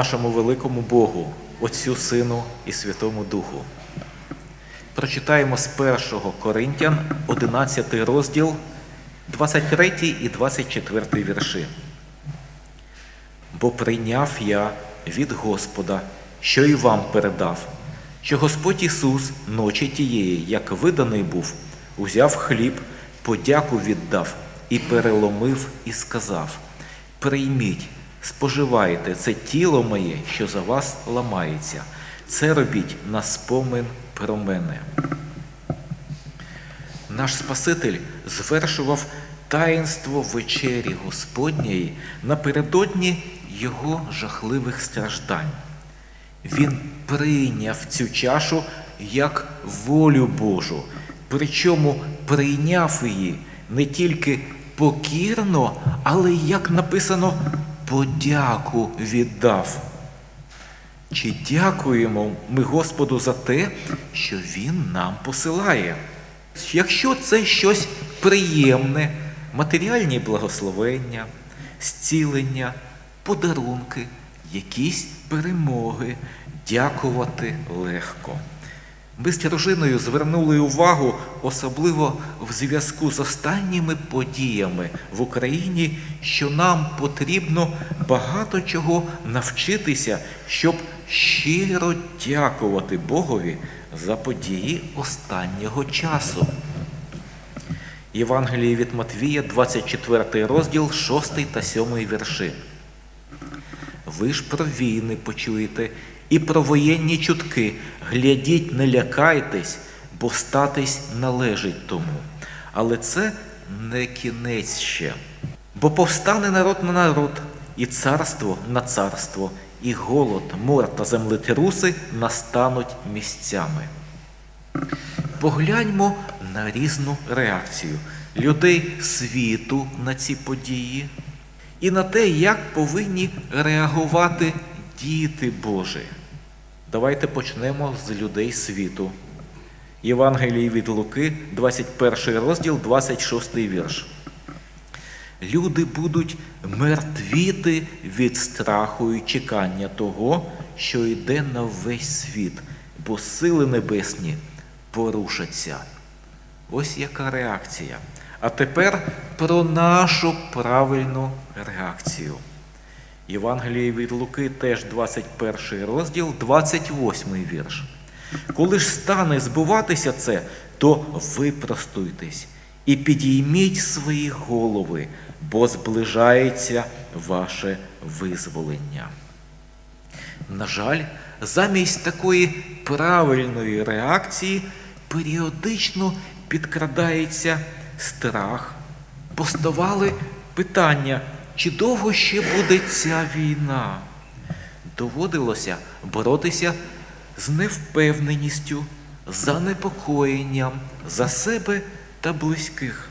Нашому великому Богу, Отцю Сину і Святому Духу. Прочитаємо з 1 Коринтян 11 розділ, 23 і 24 вірші. Бо прийняв я від Господа, що й вам передав, що Господь Ісус ночі тієї, як виданий був, узяв хліб, подяку віддав і переломив, і сказав: Прийміть, споживайте це тіло моє, що за вас ламається. Це робіть на спомин про мене. Наш Спаситель звершував таїнство вечері Господньої напередодні Його жахливих страждань. Він прийняв цю чашу як волю Божу, причому прийняв її не тільки покірно, але, як написано, подяку віддав. Чи дякуємо ми Господу за те, що Він нам посилає? Якщо це щось приємне, матеріальні благословення, зцілення, подарунки, якісь перемоги, дякувати легко. Ми з дружиною звернули увагу, особливо в зв'язку з останніми подіями в Україні, що нам потрібно багато чого навчитися, щоб щиро дякувати Богові за події останнього часу. Євангеліє від Матвія, 24 розділ, 6 та 7 вірші. Ви ж про війни почуєте і про воєнні чутки. Глядіть, не лякайтесь, бо статись належить тому. Але це не кінець ще. Бо повстане народ на народ, і царство на царство, і голод, мор та землетруси настануть місцями. Погляньмо на різну реакцію людей світу на ці події і на те, як повинні реагувати діти Божі. Давайте почнемо з людей світу. Євангелії від Луки, 21 розділ, 26 вірш. Люди будуть мертвіти від страху і чекання того, що йде на весь світ, бо сили небесні порушаться. Ось яка реакція. А тепер про нашу правильну реакцію. Євангеліє від Луки теж 21 розділ, 28 вірш. Коли ж стане збуватися це, то випростуйтесь і підійміть свої голови, бо зближається ваше визволення. На жаль, замість такої правильної реакції періодично підкрадається страх. Поставали питання, чи довго ще буде ця війна? Доводилося боротися з невпевненістю, занепокоєнням за себе та близьких.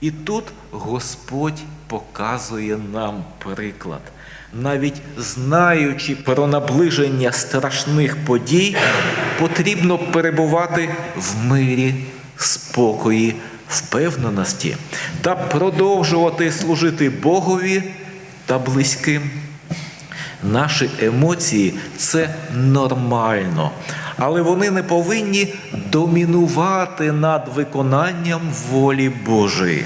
І тут Господь показує нам приклад. Навіть знаючи про наближення страшних подій, потрібно перебувати в мирі, спокої, впевненості та продовжувати служити Богові та близьким. Наші емоції це нормально, але вони не повинні домінувати над виконанням волі Божої.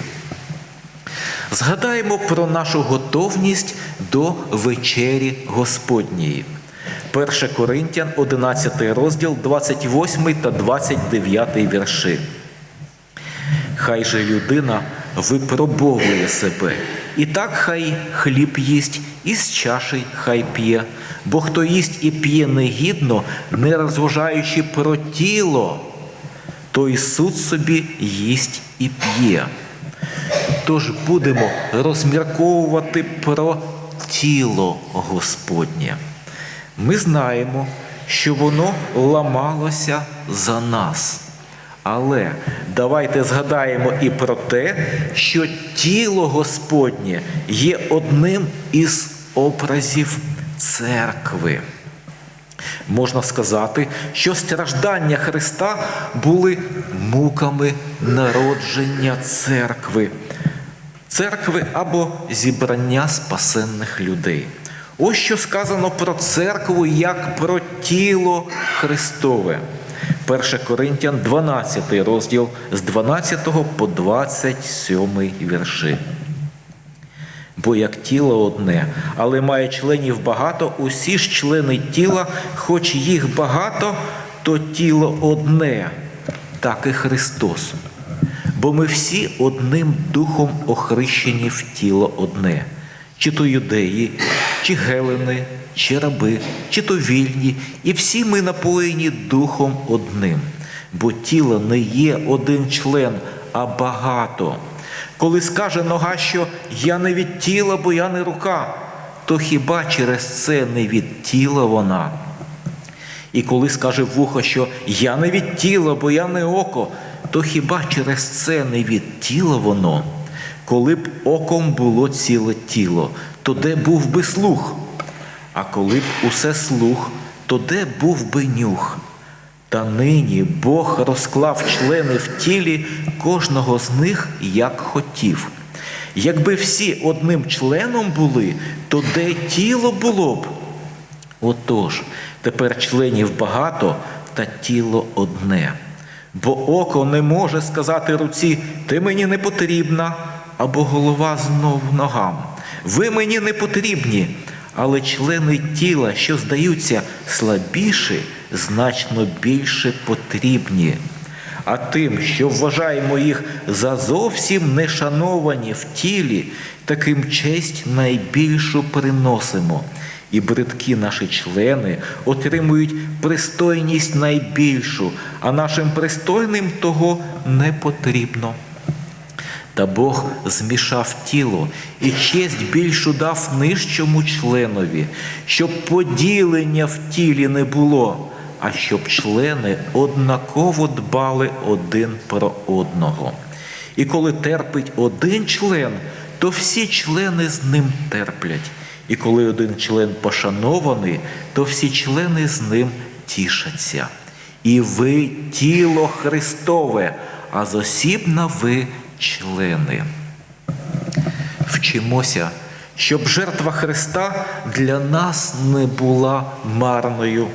Згадаємо про нашу готовність до вечері Господньої. 1 Коринтян, 11 розділ, 28 та 29 вірші. Хай же людина випробовує себе, і так хай хліб їсть, і з чаші хай п'є, бо хто їсть і п'є негідно, не розважаючи про тіло, той суд собі їсть і п'є. Тож будемо розмірковувати про тіло Господнє. Ми знаємо, що воно ламалося за нас. Але давайте згадаємо і про те, що тіло Господнє є одним із образів церкви. Можна сказати, що страждання Христа були муками народження церкви, церкви або зібрання спасенних людей. Ось що сказано про церкву як про тіло Христове. 1 Коринтян 12 розділ з 12 по 27 вірші. Бо як тіло одне, але має членів багато, усі ж члени тіла, хоч їх багато, то тіло одне, так і Христос. Бо ми всі одним духом охрещені в тіло одне, чи то юдеї, чи гелени, чи раби, чи то вільні, і всі ми напоєні духом одним, бо тіло не є один член, а багато. Коли скаже нога, що я не від тіла, бо я не рука, то хіба через це не від тіла вона? І коли скаже вухо, що я не від тіла, бо я не око, то хіба через це не від тіла воно? Коли б оком було ціле тіло, то де був би слух? А коли б усе слух, то де був би нюх? Та нині Бог розклав члени в тілі кожного з них як хотів. Якби всі одним членом були, то де тіло було б? Отож, тепер членів багато, та тіло одне. Бо око не може сказати руці, ти мені не потрібна, або голова знов ногам. Ви мені не потрібні, але члени тіла, що здаються слабіші, значно більше потрібні. А тим, що вважаємо їх за зовсім нешановані в тілі, таким честь найбільшу приносимо. І бридкі наші члени отримують пристойність найбільшу, а нашим пристойним того не потрібно. Та Бог змішав тіло і честь більшу дав нижчому членові, щоб поділення в тілі не було, а щоб члени однаково дбали один про одного. І коли терпить один член, то всі члени з ним терплять. І коли один член пошанований, то всі члени з ним тішаться. І ви тіло Христове, а зосібна ви члени. Вчимося, щоб жертва Христа для нас не була марною,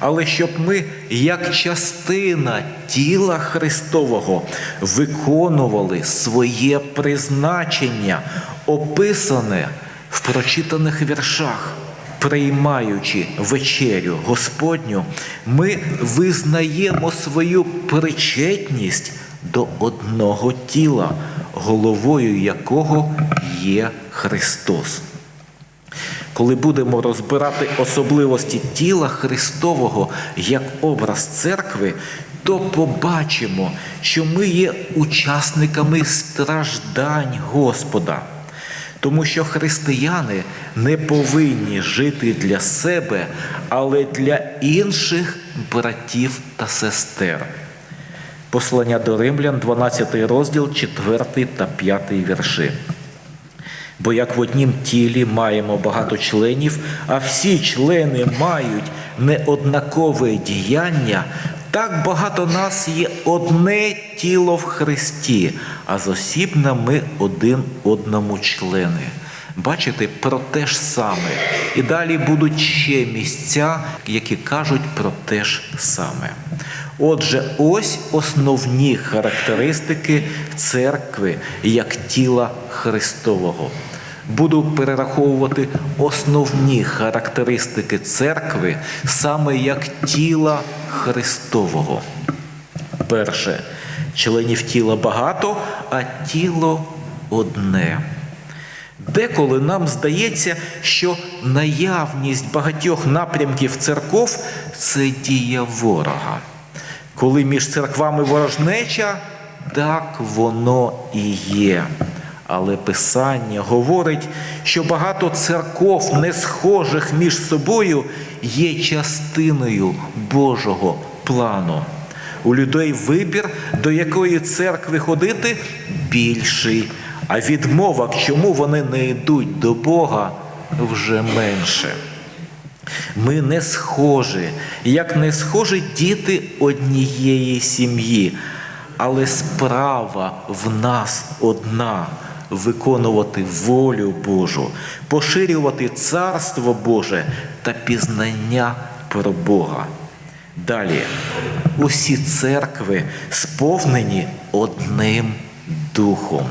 але щоб ми, як частина тіла Христового, виконували своє призначення, описане в прочитаних віршах. Приймаючи вечерю Господню, ми визнаємо свою причетність до одного тіла, головою якого є Христос. Коли будемо розбирати особливості тіла Христового як образ церкви, то побачимо, що ми є учасниками страждань Господа. Тому що християни не повинні жити для себе, але для інших братів та сестер. Послання до Римлян, 12 розділ, 4 та 5 вірші. Бо як в однім тілі маємо багато членів, а всі члени мають неоднакове діяння, так багато нас є одне тіло в Христі, а зосібна ми один одному члени. Бачите, про те ж саме. І далі будуть ще місця, які кажуть про те ж саме. Отже, ось основні характеристики церкви як тіла Христового. Буду перераховувати основні характеристики церкви саме як тіла Христового. Перше, членів тіла багато, а тіло одне. Деколи нам здається, що наявність багатьох напрямків церков це дія ворога. Коли між церквами ворожнеча, так воно і є. Але Писання говорить, що багато церков, не схожих між собою, є частиною Божого плану. У людей вибір, до якої церкви ходити, більший, а відмова, чому вони не йдуть до Бога, вже менше. Ми не схожі, як не схожі діти однієї сім'ї, але справа в нас одна. виконувати волю Божу, поширювати Царство Боже та пізнання про Бога. Далі, усі церкви сповнені одним духом.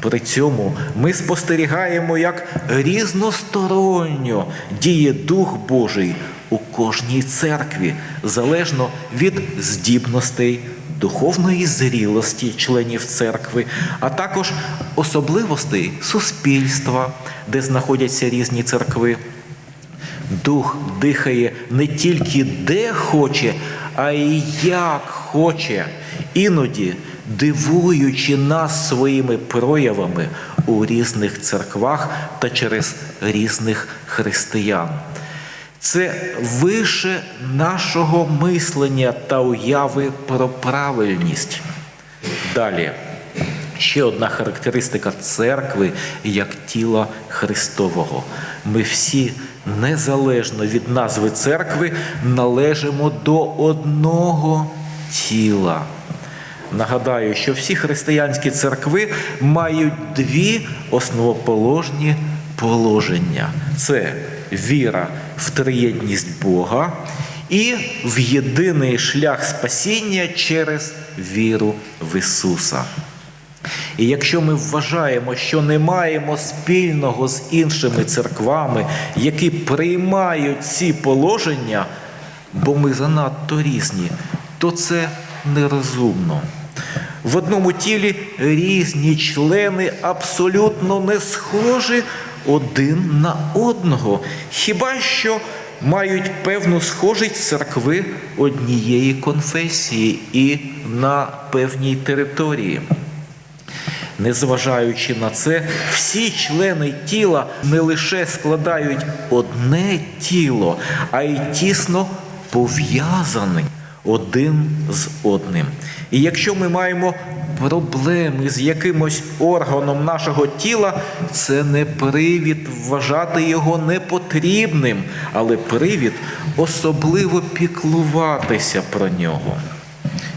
При цьому ми спостерігаємо, як різносторонньо діє Дух Божий у кожній церкві, залежно від здібностей, духовної зрілості членів церкви, а також особливостей суспільства, де знаходяться різні церкви. Дух дихає не тільки де хоче, а й як хоче, іноді дивуючи нас своїми проявами у різних церквах та через різних християн. Це вище нашого мислення та уяви про правильність. Далі. Ще одна характеристика церкви як тіла Христового. Ми всі, незалежно від назви церкви, належимо до одного тіла. Нагадаю, що всі християнські церкви мають дві основоположні положення: це віра в триєдність Бога і в єдиний шлях спасіння через віру в Ісуса. І якщо ми вважаємо, що не маємо спільного з іншими церквами, які приймають ці положення, бо ми занадто різні, то це нерозумно. В одному тілі різні члени абсолютно не схожі один на одного, хіба що мають певну схожість церкви однієї конфесії і на певній території. Незважаючи на це, всі члени тіла не лише складають одне тіло, а й тісно пов'язані один з одним. І якщо ми маємо проблеми з якимось органом нашого тіла, це не привід вважати його непотрібним, але привід особливо піклуватися про нього.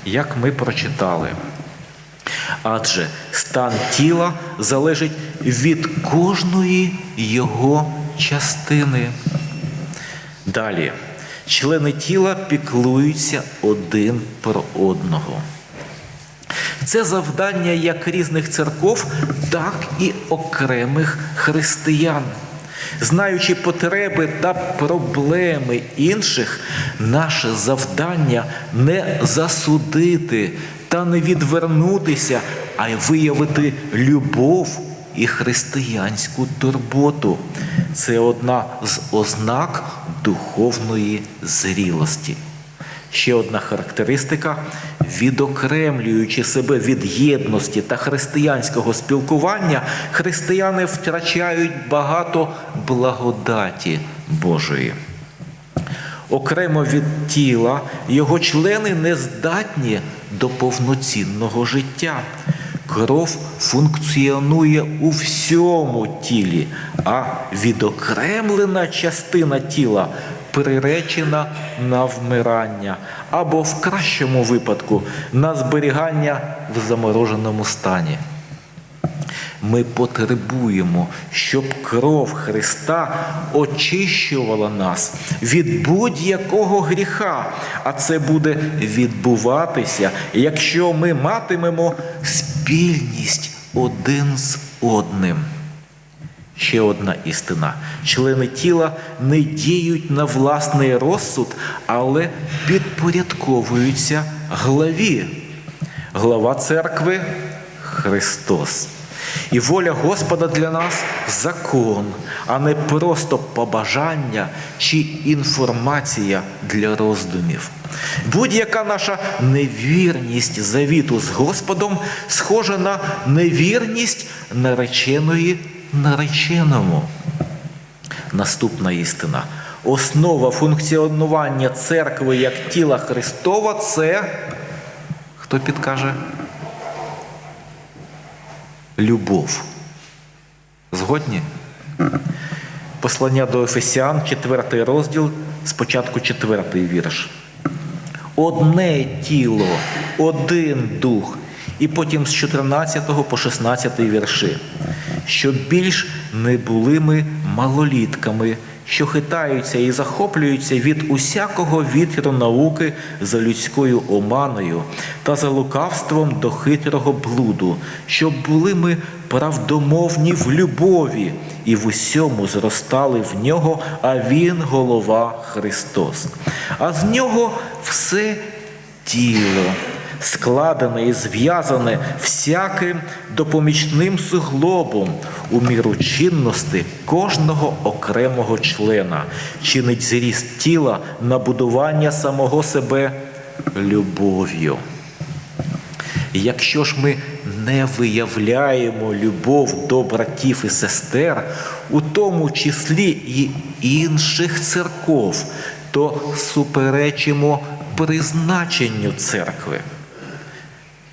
Як ми прочитали. Адже стан тіла залежить від кожної його частини. Далі, члени тіла піклуються один про одного. Це завдання як різних церков, так і окремих християн. Знаючи потреби та проблеми інших, наше завдання не засудити та не відвернутися, а й виявити любов і християнську турботу. Це одна з ознак духовної зрілості. Ще одна характеристика, відокремлюючи себе від єдності та християнського спілкування, християни втрачають багато благодаті Божої. Окремо від тіла його члени не здатні до повноцінного життя. Кров функціонує у всьому тілі, а відокремлена частина тіла приречена на вмирання або в кращому випадку на зберігання в замороженому стані. Ми потребуємо, щоб кров Христа очищувала нас від будь-якого гріха, а це буде відбуватися, якщо ми матимемо спільність один з одним. Ще одна істина. Члени тіла не діють на власний розсуд, але підпорядковуються главі. Глава церкви Христос. І воля Господа для нас закон, а не просто побажання чи інформація для роздумів. Будь-яка наша невірність завіту з Господом схожа на невірність нареченої нареченому. Наступна істина. Основа функціонування церкви як тіла Христова це хто підкаже? Любов. Згодні? Послання до Ефесіан, 4 розділ, спочатку 4 вірш. Одне тіло, один дух І потім з 14 по 16 вірші. Щоб більш не були ми малолітками, що хитаються і захоплюються від усякого вітру науки за людською оманою та за лукавством до хитрого блуду, щоб були ми правдомовні в любові і в усьому зростали в нього, а він голова Христос. А з нього все тіло складене і зв'язане всяким допомічним суглобом у міру чинності кожного окремого члена, чинить зріст тіла на будування самого себе любов'ю. Якщо ж ми не виявляємо любов до братів і сестер, у тому числі і інших церков, то суперечимо призначенню церкви.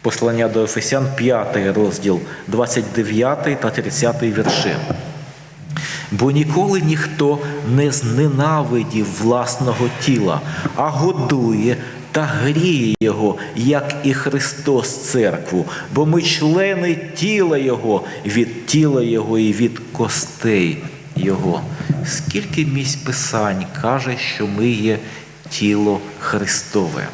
Послання до Ефесян 5 розділ 29 та 30 вірші. Бо ніколи ніхто не зненавидів власного тіла, а годує та гріє його, як і Христос церкву, бо ми члени тіла Його, від тіла Його і від костей Його. Скільки місць Писань каже, що ми є тіло Христове.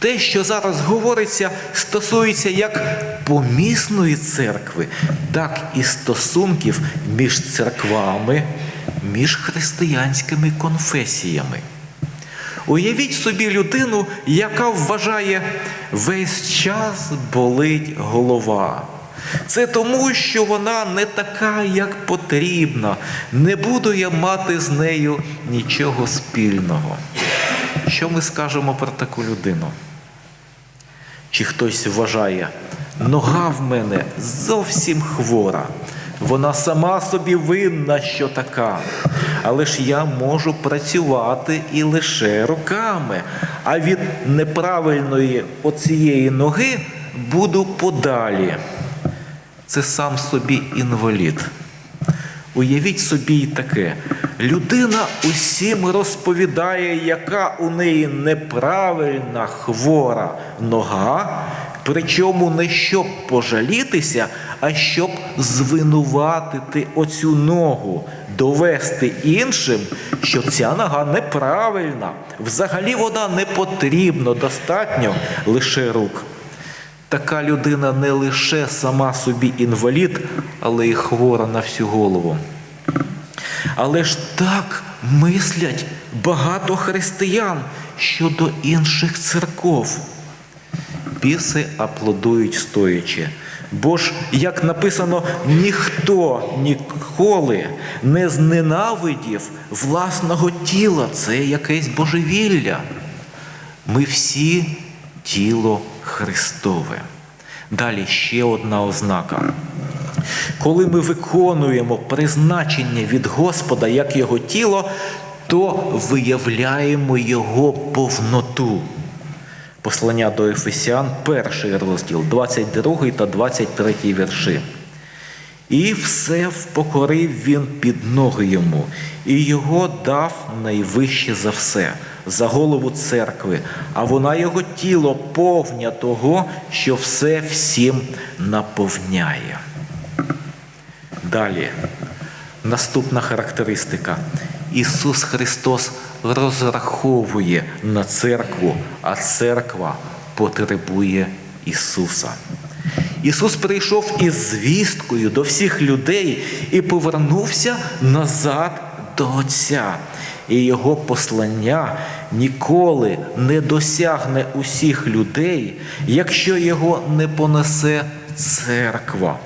Те, що зараз говориться, стосується як помісної церкви, так і стосунків між церквами, між християнськими конфесіями. Уявіть собі людину, яка вважає, весь час болить голова. Це тому, що вона не така, як потрібно. Не буду я мати з нею нічого спільного. Що ми скажемо про таку людину? Чи хтось вважає, нога в мене зовсім хвора, вона сама собі винна, що така, але ж я можу працювати і лише руками, а від неправильної оцієї ноги буду подалі. Це сам собі інвалід. Уявіть собі й таке. Людина усім розповідає, яка у неї неправильна хвора нога, причому не щоб пожалітися, а щоб звинуватити оцю ногу, довести іншим, що ця нога неправильна. Взагалі вона не потрібна, достатньо лише рук. Така людина не лише сама собі інвалід, але й хвора на всю голову. Але ж так мислять багато християн щодо інших церков. Біси аплодують стоячи. Бо ж, як написано, ніхто ніколи не зненавидів власного тіла. Це якесь божевілля. Ми всі тіло Христове. Далі ще одна ознака. Коли ми виконуємо призначення від Господа як Його тіло, то виявляємо Його повноту. Послання до Ефесян, перший розділ, 22 та 23 вірші. І все впокорив він під ноги йому, і його дав найвище за все, за голову церкви, а вона його тіло повня того, що все всім наповняє. Далі, наступна характеристика. Ісус Христос розраховує на церкву, а церква потребує Ісуса. Ісус прийшов із звісткою до всіх людей і повернувся назад до Отця. І Його послання ніколи не досягне усіх людей, якщо його не понесе церква.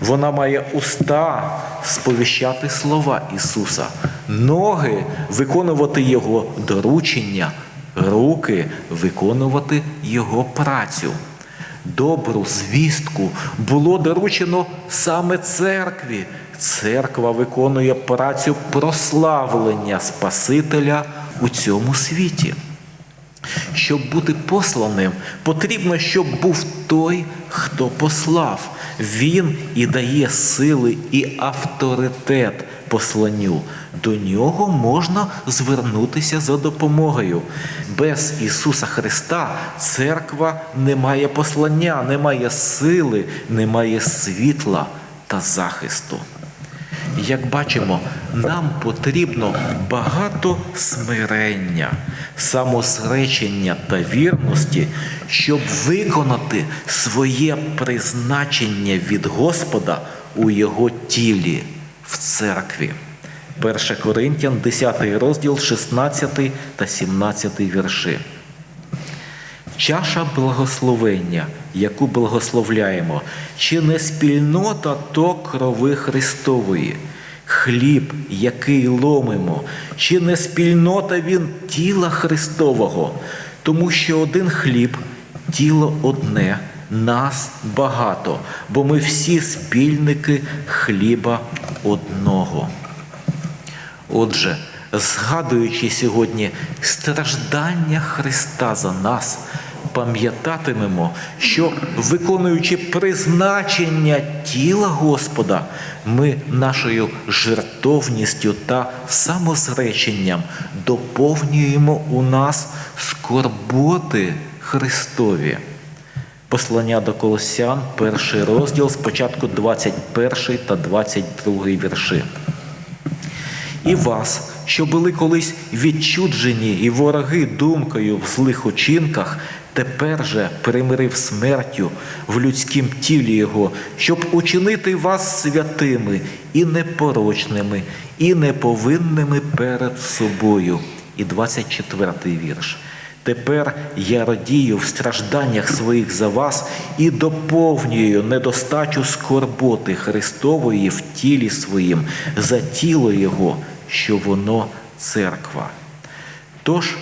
Вона має уста сповіщати слова Ісуса, ноги виконувати Його доручення, руки виконувати Його працю. Добру звістку було доручено саме церкві. Церква виконує працю прославлення Спасителя у цьому світі. Щоб бути посланим, потрібно, щоб був той, хто послав. Він і дає сили і авторитет посланню. До нього можна звернутися за допомогою. Без Ісуса Христа церква не має послання, не має сили, не має світла та захисту. Як бачимо, нам потрібно багато смирення, самозречення та вірності, щоб виконати своє призначення від Господа у Його тілі в церкві. 1 Коринтян, 10 розділ, 16 та 17 вірші. Чаша благословення, яку благословляємо, чи не спільнота то крови Христової, хліб, який ломимо, чи не спільнота він тіла Христового, тому що один хліб, тіло одне, нас багато, бо ми всі спільники хліба одного. Отже, згадуючи сьогодні страждання Христа за нас, пам'ятатимемо, що виконуючи призначення тіла Господа, ми нашою жертовністю та самозреченням доповнюємо у нас скорботи Христові. Послання до Колосян, перший розділ, спочатку 21 та 22 вірши і вас, що були колись відчуджені і вороги думкою в злих учинках, тепер же примирив смертю в людськім тілі Його, щоб учинити вас святими і непорочними, і неповинними перед собою. І 24 вірш. Тепер я радію в стражданнях своїх за вас і доповнюю недостачу скорботи Христової в тілі своїм за тіло Його, що воно церква. Тож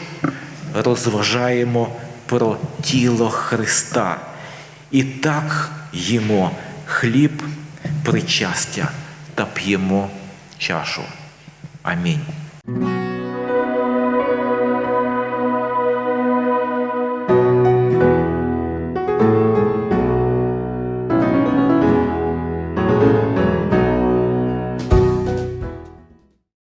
розважаємо про тіло Христа і так їмо хліб причастя та п'ємо чашу. Амінь.